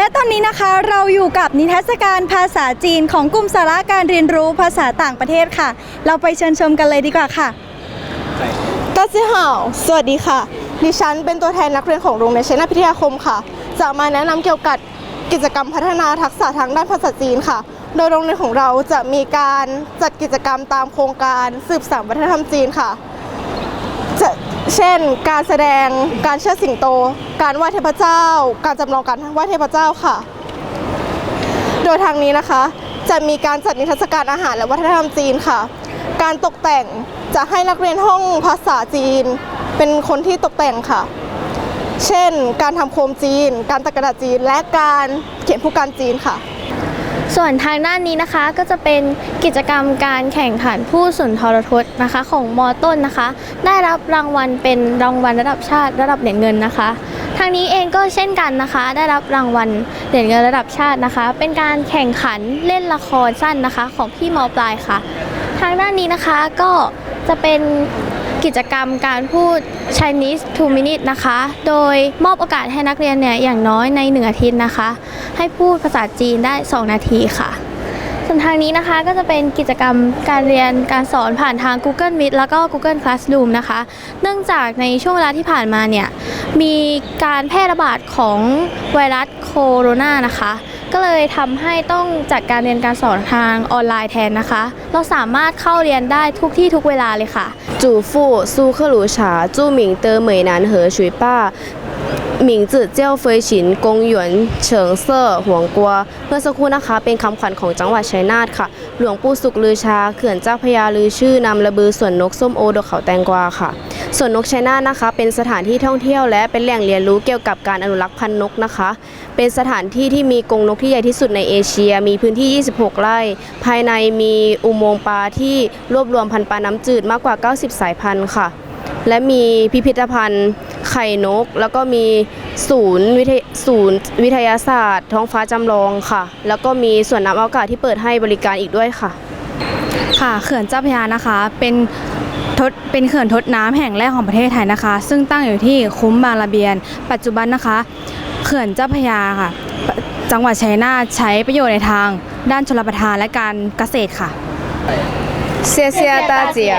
และตอนนี้นะคะเราอยู่กับนิทรรศการภาษาจีนของกลุ่มสาระการเรียนรู้ภาษาต่างประเทศค่ะ เราไปเชิญชมกันเลยดีกว่าค่ะตาซิฮาวสวัสดีค่ะ ดิฉันเป็นตัวแทนนักเรียนของโรงเรียนเชนาพิทยาคมค่ะ จะมาแนะนำเกี่ยวกับกิจกรรมพัฒนาทักษะทางด้านภาษาจีนค่ะ โดยโรงเรียนของเราจะมีการจัดกิจกรรมตามโครงการสืบสานวัฒนธรรมจีนค่ะ เช่น การแสดงการเชิดสิงโต การไหว้เทพเจ้า การจำลองการไหว้เทพเจ้าค่ะ โดยทางนี้นะคะ จะมีการจัดนิทรรศการอาหารและวัฒนธรรมจีนค่ะ การตกแต่งจะให้นักเรียนห้องภาษาจีน เป็นคนที่ตกแต่งค่ะ เช่น การทำโคมจีน การตัดกระดาษจีน และการเขียนผู้การจีนค่ะ ส่วนทางด้านนี้นะคะก็จะเป็นกิจกรรมการแข่งขันผู้สุนทรพจน์นะคะ ของมอต้นนะคะ ได้รับรางวัลเป็นรางวัลระดับชาติระดับเหรียญเงินนะคะ ทางนี้เองก็เช่นกันนะคะ ได้รับรางวัลเหรียญเงินระดับชาตินะคะ เป็นการแข่งขันเล่นละครสั้นนะคะ ของพี่มอปลายค่ะ ทางด้านนี้นะคะก็จะเป็น กิจกรรมการพูด Chinese t o minutes นะคะ โดยมอบโอกาสให้นักเรียนเนี่ยอย่างน้อยในหนึ่งอาทิตย์นะคะ ให้พูดภาษาจีนได้ 2 นาทีค่ะ ส่วนทางนี้นะคะก็จะเป็นกิจกรรมการเรียนการสอนผ่านทาง Google Meet แล้วก็ Google Classroom นะคะ เนื่องจากในช่วงเวลาที่ผ่านมาเนี่ยมีการแพร่ระบาดของไวรัสโคโรนานะคะ ก็เลยทำให้ต้องจัดการเรียนการสอนทางออนไลน์แทนนะคะ เราสามารถเข้าเรียนได้ทุกที่ทุกเวลาเลยค่ะ จู่ฟู่ซูเคหลูชาจู่หมิงเตอร์เหมยนานเหอชุยป้ามิงจือเจ้าเฟยฉินกงหยวนเฉิงเซ่อห่วกัว เมื่อสักครู่นะคะ เป็นคำขวัญของจังหวัดชัยนาทค่ะ หลวงปู่สุขลือชา เขื่อนเจ้าพยาลือชื่อนำระบือส่วนนกส้มโอดอกเขาแตงกวาค่ะ ส่วนนกชัยนาทนะคะ เป็นสถานที่ท่องเที่ยวและเป็นแหล่งเรียนรู้เกี่ยวกับการอนุรักษ์พันธุ์นกนะคะ เป็นสถานที่ที่มีกรงนกที่ใหญ่ที่สุดในเอเชีย มีพื้นที่ 26 ไร่ ภายในมีอุโมงค์ปลาที่รวบรวมพันธุ์ปลาน้ำจืดมากกว่า 90 สายพันธุ์ค่ะ และมีพิพิธภัณฑ์ไข่นก แล้วก็มีศูนย์วิทยศูนย์วิทยาศาสตร์ ท้องฟ้าจำลองค่ะ แล้วก็มีสวนน้ำอากาศที่เปิดให้บริการอีกด้วยค่ะ ค่ะเขื่อนเจ้าพระยานะคะเป็น ทดเป็นเขื่อนทดน้ำแห่งแรกของประเทศไทยนะคะ ซึ่งตั้งอยู่ที่คุ้มบางระเบียน ปัจจุบันนะคะ เขื่อนเจ้าพยาค่ะ จังหวัดชัยนาทใช้ประโยชน์ในทาง ด้านชลประทานและการเกษตรค่ะเซียเซียตาเจีย